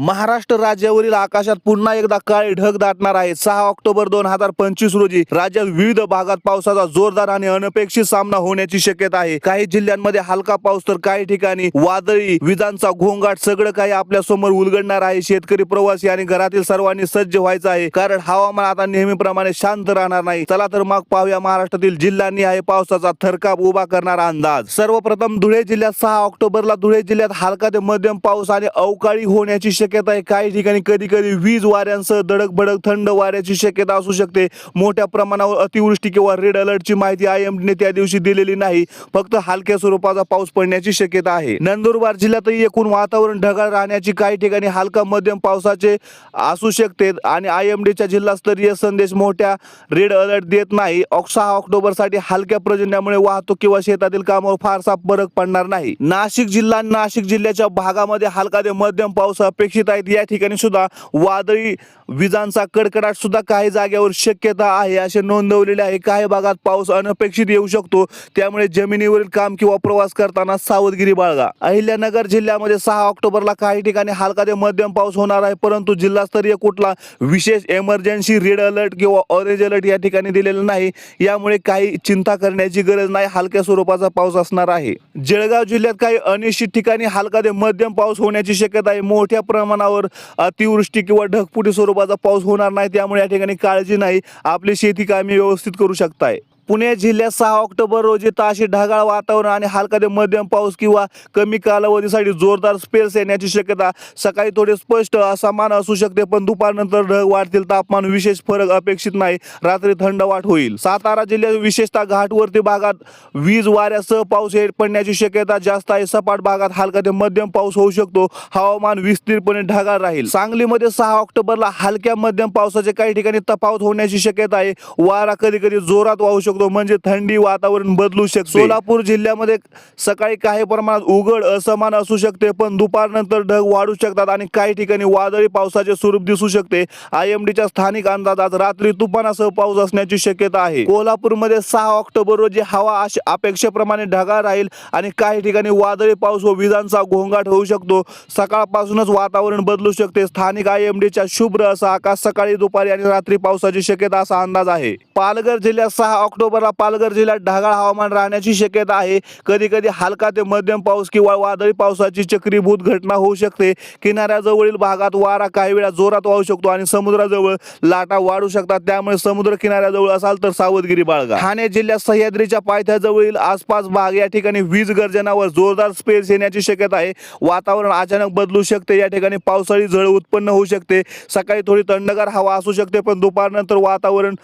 महाराष्ट्र राज्यावरील आकाशात पुन्हा एकदा काळे ढग दाटणार आहे सहा ऑक्टोबर दोन हजार पंचवीस रोजी राज्यात विविध भागात पावसाचा जोरदार आणि अनपेक्षित सामना होण्याची शक्यता आहे. काही जिल्ह्यांमध्ये हलका पाऊस तर काही ठिकाणी. वादळी विजांचा घोंगाट सगळं काही आपल्यासमोर उलगडणार आहे. शेतकरी प्रवासी आणि घरातील सर्वांनी सज्ज व्हायचं आहे. कारण हवामान आता नेहमीप्रमाणे शांत राहणार नाही. चला तर मग पाहूया महाराष्ट्रातील जिल्ह्यांनी आहे पावसाचा थरकाप उभा करणारा अंदाज. सर्वप्रथम धुळे जिल्ह्यात सहा ऑक्टोबरला धुळे जिल्ह्यात हलका ते मध्यम पाऊस आणि अवकाळी होण्याची शक्यता आहे. काही ठिकाणी कधी कधी वीज वाऱ्यांसह दडक बडक थंड वाऱ्याची शक्यता असू शकते. मोठ्या प्रमाणावर अतिवृष्टी किंवा रेड अलर्टची माहिती आय एम डीने त्या दिवशी दिलेली नाही. फक्त हलक्या स्वरूपाचा पाऊस पडण्याची शक्यता आहे. नंदुरबार जिल्ह्यातही एकूण वातावरण ढगाळ राहण्याची काही ठिकाणी हलका मध्यम पावसाचे असू शकते आणि आय एम डीच्या जिल्हास्तरीय संदेश मोठ्या रेड अलर्ट देत नाही. सहा ऑक्टोबरसाठी हलक्या पर्जन्यामुळे वाहतूक किंवा शेतातील कामावर फारसा फरक पडणार नाही. नाशिक जिल्हा नाशिक जिल्ह्याच्या भागामध्ये हलका ते मध्यम पाऊस अपेक्षित आहेत. या ठिकाणी सुद्धा वादळी विजांचा कडकडाट सुद्धा काही जागेवर शक्यता आहे. असे नोंदवलेले आहे. काही भागात पाऊस अनपेक्षित येऊ शकतो. त्यामुळे जमिनीवरील काम किंवा प्रवास करताना सावधगिरी बाळगा. अहिल्यानगर जिल्ह्यामध्ये सहा ऑक्टोबरला काही ठिकाणी हलका ते मध्यम पाऊस होणार आहे. परंतु जिल्हास्तरीय कुठला विशेष एमर्जन्सी रेड अलर्ट किंवा ऑरेंज अलर्ट या ठिकाणी दिलेला नाही. यामुळे काही चिंता करण्याची गरज नाही. हलक्या स्वरूपाचा पाऊस असणार आहे. जळगाव जिल्ह्यात काही अनिश्चित ठिकाणी हलका ते मध्यम पाऊस होण्याची शक्यता आहे. मोठ्या प्रमाणात प्रमाणावर अतिवृष्टी किंवा ढगफुटी स्वरूपाचा पाऊस होणार नाही त्यामुळे या ठिकाणी काळजी नाही. आपली शेती कामे व्यवस्थित करू शकताय. पुणे जिल्ह्यात सहा ऑक्टोबर रोजी ताशी ढगाळ वातावरण आणि हलका ते मध्यम पाऊस किंवा कमी कालावधीसाठी जोरदार स्पेल्स येण्याची शक्यता सकाळी थोडे स्पष्ट असमान असू शकते पण दुपारनंतर ढग वाढतील. तापमान विशेष फरक अपेक्षित नाही. रात्री थंड वाट होईल. सातारा जिल्ह्यात विशेषतः घाटवरती भागात वीज वाऱ्यासह पाऊस हे पडण्याची शक्यता जास्त आहे. सपाट भागात हलका ते मध्यम पाऊस होऊ शकतो. हवामान विस्तीर्णपणे ढगाळ राहील. सांगलीमध्ये सहा ऑक्टोबरला हलक्या मध्यम पावसाचे काही ठिकाणी तफावत होण्याची शक्यता आहे. वारा कधी कधी जोरात वाहू शकतो. म्हणजे थंडी वातावरण बदलू शकते. सोलापूर जिल्ह्यामध्ये सकाळी काही प्रमाणात उघड असमान असू शकते पण दुपारनंतर ढग वाढू शकतात आणि काही ठिकाणी वादळी पावसाचे स्वरूप दिसू शकते. आय एम डीच्या स्थानिक अंदाजात रात्री तुफानासह पाऊस असण्याची शक्यता आहे. कोल्हापूरमध्ये सहा ऑक्टोबर रोजी हवा अपेक्षेप्रमाणे ढगाळ राहील आणि काही ठिकाणी वादळी पाऊस व विजांचा घोंगाट होऊ शकतो. सकाळपासूनच वातावरण बदलू शकते. स्थानिक आय एम डीच्या शुभ्र असं आकाश सकाळी दुपारी आणि रात्री पावसाची शक्यता असा अंदाज आहे. पालघर जिल्ह्यात सहा ऑक्टोबरला पालघर जिल्ह्यात ढगाळ हवामान राहण्याची शक्यता आहे. कधी कधी हलका ते मध्यम पाऊस किंवा वादळी पावसाची चक्रीभूत घटना होऊ शकते. किनाऱ्याजवळील भागात वारा काही वेळा जोरात वाहू शकतो आणि समुद्राजवळ लाटा वाढू शकतात. त्यामुळे समुद्र किनाऱ्याजवळ असाल तर सावधगिरी बाळगा. ठाणे जिल्ह्यात सह्याद्रीच्या पायथ्याजवळील आसपास भाग या ठिकाणी वीज गर्जनावर जोरदार स्पेस येण्याची शक्यता आहे. वातावरण अचानक बदलू शकते. या ठिकाणी पावसाळी झळ उत्पन्न होऊ शकते. सकाळी थोडी थंडगार हवा असू शकते पण दुपारनंतर वातावरण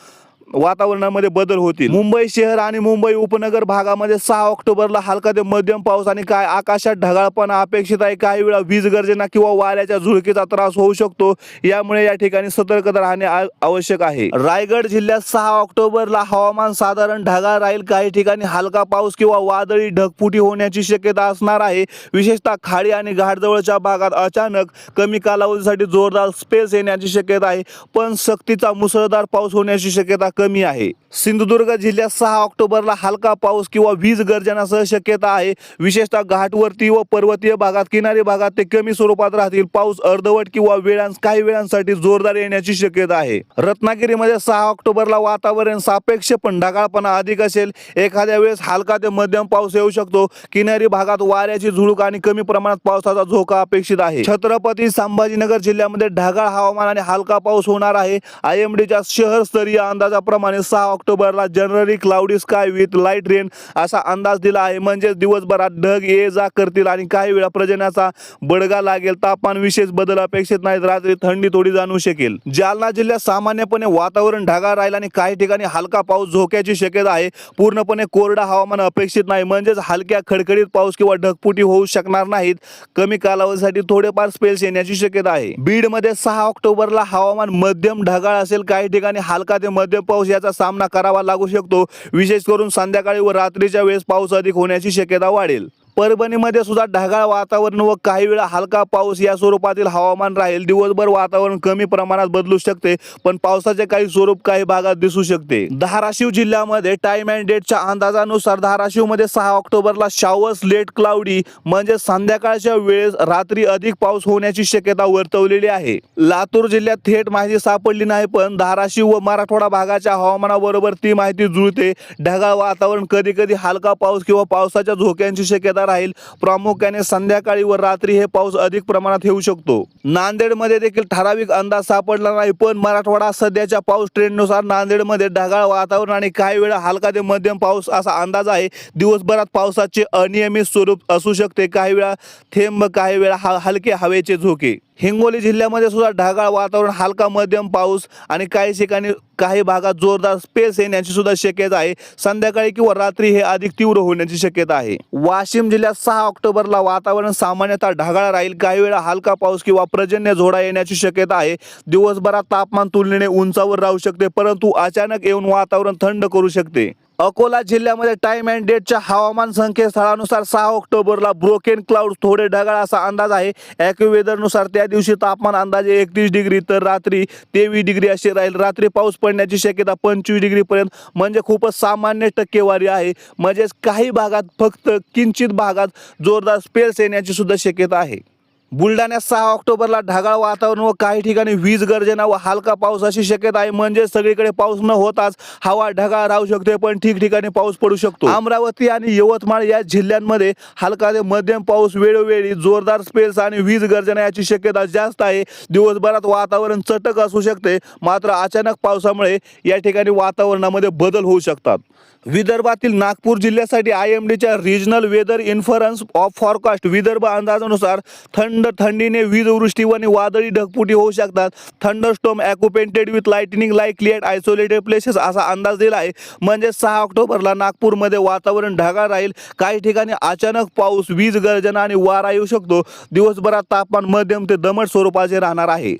वातावरणामध्ये बदल होतील. मुंबई शहर आणि मुंबई उपनगर भागामध्ये सहा ऑक्टोबरला हलका ते मध्यम पाऊस आणि काय आकाशात ढगाळपणा अपेक्षित आहे. काही वेळा वीज गर्जना किंवा वाऱ्याच्या झुळकीचा त्रास होऊ शकतो. यामुळे या ठिकाणी सतर्कता राहणे आवश्यक आहे. रायगड जिल्ह्यात सहा ऑक्टोबरला हवामान साधारण ढगाळ राहील. काही ठिकाणी हलका पाऊस किंवा वादळी ढगफुटी होण्याची शक्यता असणार आहे. विशेषतः खाडी आणि घाटजवळच्या भागात अचानक कमी कालावधीसाठी जोरदार स्पेस येण्याची शक्यता आहे. पण सक्तीचा मुसळधार पाऊस होण्याची शक्यता कमी आहे. सिंधुदुर्ग जिल्ह्यात सहा ऑक्टोबरला हलका पाऊस किंवा वीज गर्जनासह शक्यता आहे. विशेषतः घाटवरती व पर्वतीय भागात किनारी भागात ते कमी स्वरूपात राहतील. पाऊस अर्धवट किंवा वेळांस काही वेळांसाठी जोरदार येण्याची शक्यता आहे. रत्नागिरीमध्ये सहा ऑक्टोबरला वातावरण सापेक्ष पण ढगाळपणा अधिक असेल. एखाद्या वेळेस हलका ते मध्यम पाऊस येऊ शकतो. किनारी भागात वाऱ्याची झुळूक आणि कमी प्रमाणात पावसाचा झोका अपेक्षित आहे. छत्रपती संभाजीनगर जिल्ह्यामध्ये ढगाळ हवामान आणि हलका पाऊस होणार आहे. आय एम डीच्या त्याप्रमाणे सहा ऑक्टोबरला generally cloudy sky with light rain असा अंदाज दिला आहे. म्हणजेच दिवसभरात ढग ये जा करतील आणि काही वेळा पर्जन्याचा बडगा लागेल. तापमान विशेष बदल अपेक्षित नाहीत. रात्री थंडी थोडी जाणवू शकेल. जालना जिल्ह्यात सामान्यपणे वातावरण ढगाळ राहील आणि काही ठिकाणी हलका पाऊस झोक्याची शक्यता आहे. पूर्णपणे कोरडा हवामान अपेक्षित नाही. म्हणजेच हलक्या खडखडीत पाऊस किंवा ढगपुटी होऊ शकणार नाहीत. कमी कालावधीसाठी थोडेफार स्पेल्स येण्याची शक्यता आहे. बीडमध्ये सहा ऑक्टोबरला हवामान मध्यम ढगाळ असेल. काही ठिकाणी हलका ते मध्यम पाऊस याचा सामना करावा लागू शकतो. विशेष करून संध्याकाळी व रात्रीच्या वेळेस पाऊस अधिक होण्याची शक्यता वाढेल. परभणीमध्ये सुद्धा ढगाळ वातावरण व काही वेळा हलका पाऊस या स्वरूपातील हवामान राहील. दिवसभर वातावरण कमी प्रमाणात बदलू शकते पण पावसाचे काही स्वरूप काही भागात दिसू शकते. धाराशिव जिल्ह्यामध्ये टाइम अँड डेटच्या अंदाजानुसार धाराशिवमध्ये सहा ऑक्टोबरला शावर्स लेट क्लाउडी म्हणजे संध्याकाळच्या वेळेस रात्री अधिक पाऊस होण्याची शक्यता वर्तवलेली आहे. लातूर जिल्ह्यात थेट माहिती सापडली नाही पण धाराशिव व मराठवाडा भागाच्या हवामानाबरोबर ती माहिती जुळते. ढगाळ वातावरण कधी कधी हलका पाऊस किंवा पावसाच्या झोक्यांची शक्यता राहील. प्रामुख्याने संध्याकाळी व रात्री हे पाऊस अधिक प्रमाणात येऊ शकतो. नांदेडमध्ये देखील ठराविक अंदाज सापडला नाही पण मराठवाडा सध्याच्या पाऊस ट्रेंडनुसार नांदेडमध्ये ढगाळ वातावरण आणि काही वेळा हलका ते मध्यम पाऊस असा अंदाज आहे. दिवसभरात पावसाचे अनियमित स्वरूप असू शकते. काही वेळा थेंब काही वेळा हा हलके हवेचे झोके. हिंगोली जिल्ह्यामध्ये सुद्धा ढगाळ वातावरण हलका मध्यम पाऊस आणि काही ठिकाणी काही भागात जोरदार स्पेस येण्याची सुद्धा शक्यता आहे. संध्याकाळी किंवा रात्री हे अधिक तीव्र होण्याची शक्यता आहे. वाशिम जिल्ह्यात सहा ऑक्टोबरला वातावरण सामान्यतः ढगाळ राहील. काही वेळा हलका पाऊस किंवा पर्जन्य झोडा येण्याची शक्यता आहे. दिवसभरात तापमान तुलनेने उंचावर राहू शकते परंतु अचानक येऊन वातावरण थंड करू शकते. अकोला जिल्ह्यामध्ये टाइम अँड डेटच्या हवामान संकेतस्थळानुसार सहा ऑक्टोबरला ब्रोकेन क्लाउड थोडे ढगाळ असा अंदाज आहे. ॲक्युवेदरनुसार त्या दिवशी तापमान अंदाजे एकतीस डिग्री तर रात्री तेवीस डिग्री असे राहील. रात्री पाऊस पडण्याची शक्यता पंचवीस डिग्रीपर्यंत म्हणजे खूपच सामान्य टक्केवारी आहे. म्हणजेच काही भागात फक्त किंचित भागात जोरदार स्पेल्स येण्याची सुद्धा शक्यता आहे. बुलढाण्यात सहा ऑक्टोबरला ढगाळ वातावरण व काही ठिकाणी वीज गर्जना व हलका पाऊस अशी शक्यता आहे. म्हणजे सगळीकडे पाऊस न होताच हवा ढगाळ राहू शकते पण ठिकठिकाणी पाऊस पडू शकतो. अमरावती आणि यवतमाळ या जिल्ह्यांमध्ये हलका ते मध्यम पाऊस वेळोवेळी जोरदार स्पेल्स आणि वीज गर्जना याची शक्यता जास्त आहे. दिवसभरात वातावरण चटक असू शकते मात्र अचानक पावसामुळे या ठिकाणी वातावरणामध्ये बदल होऊ शकतात. विदर्भातील नागपूर जिल्ह्यासाठी आय एम डीच्या regional weather inference of forecast Vidarbha अंदाजानुसार थंड थंडीने वीजवृष्टी व वादळी ढगफुटी होऊ शकतात. Thunder accompanied with lightning likely at isolated places असा अंदाज दिला आहे. म्हणजे सहा ऑक्टोबरला नागपूरमध्ये वातावरण ढगाळ राहील. काही ठिकाणी अचानक पाऊस वीज गर्जना आणि वारा येऊ शकतो. दिवसभरात तापमान मध्यम ते दमट स्वरूपाचे राहणार आहे.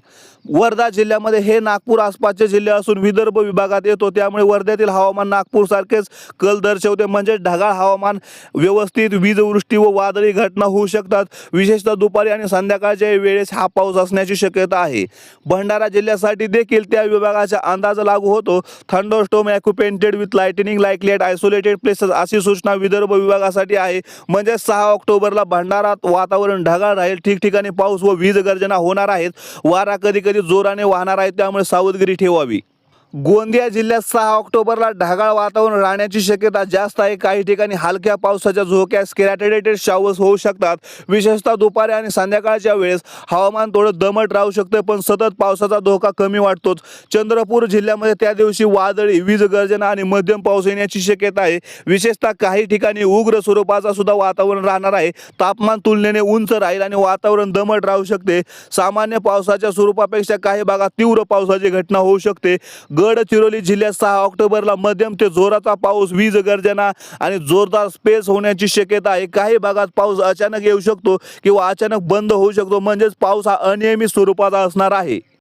वर्धा जिल्ह्यामध्ये हे नागपूर आसपासचे जिल्हे असून विदर्भ विभागात येतो. त्यामुळे वर्ध्यातील हवामान नागपूरसारखेच कल दर्शवते. म्हणजे ढगाळ हवामान व्यवस्थित वीजवृष्टी व वादळी घटना होऊ शकतात. विशेषतः दुपारी आणि संध्याकाळच्या वेळेस हा पाऊस असण्याची शक्यता आहे. भंडारा जिल्ह्यासाठी देखील त्या विभागाचा अंदाज लागू होतो. Thunderstorm accompanied with lightning likely isolated places अशी सूचना विदर्भ विभागासाठी आहे. म्हणजे सहा ऑक्टोबरला भंडारात वातावरण ढगाळ राहील. ठिकठिकाणी पाऊस व वीज गर्जना होणार आहेत. वारा कधी कधी जोराने वाहणार आहे त्यामुळे सावधगिरी ठेवावी. गोंदिया जिल्ह्यात सहा ऑक्टोबरला ढगाळ वातावरण राहण्याची शक्यता जास्त आहे. काही ठिकाणी हलक्या पावसाच्या झोक्यास स्कॅटेडेटेड शावर्स होऊ शकतात. विशेषतः दुपारी आणि संध्याकाळच्या वेळेस हवामान थोडं दमट राहू शकते पण सतत पावसाचा धोका कमी वाटतोच. चंद्रपूर जिल्ह्यामध्ये त्या दिवशी वादळी वीज गर्जना आणि मध्यम पाऊस येण्याची शक्यता आहे. विशेषतः काही ठिकाणी उग्र स्वरूपाचा सुद्धा वातावरण राहणार आहे. तापमान तुलनेने उंच राहील आणि वातावरण दमट राहू शकते. सामान्य पावसाच्या स्वरूपापेक्षा काही भागात तीव्र पावसाची घटना होऊ शकते. गडचिरोली जिल्ह्यात सहा ऑक्टोबरला मध्यम ते जोराचा पाऊस वीज गर्जना आणि जोरदार स्पेस होण्याची शक्यता आहे. काही भागात पाऊस अचानक येऊ शकतो किंवा अचानक बंद होऊ शकतो. म्हणजेच पाऊस हा अनियमित स्वरूपाचा असणार आहे.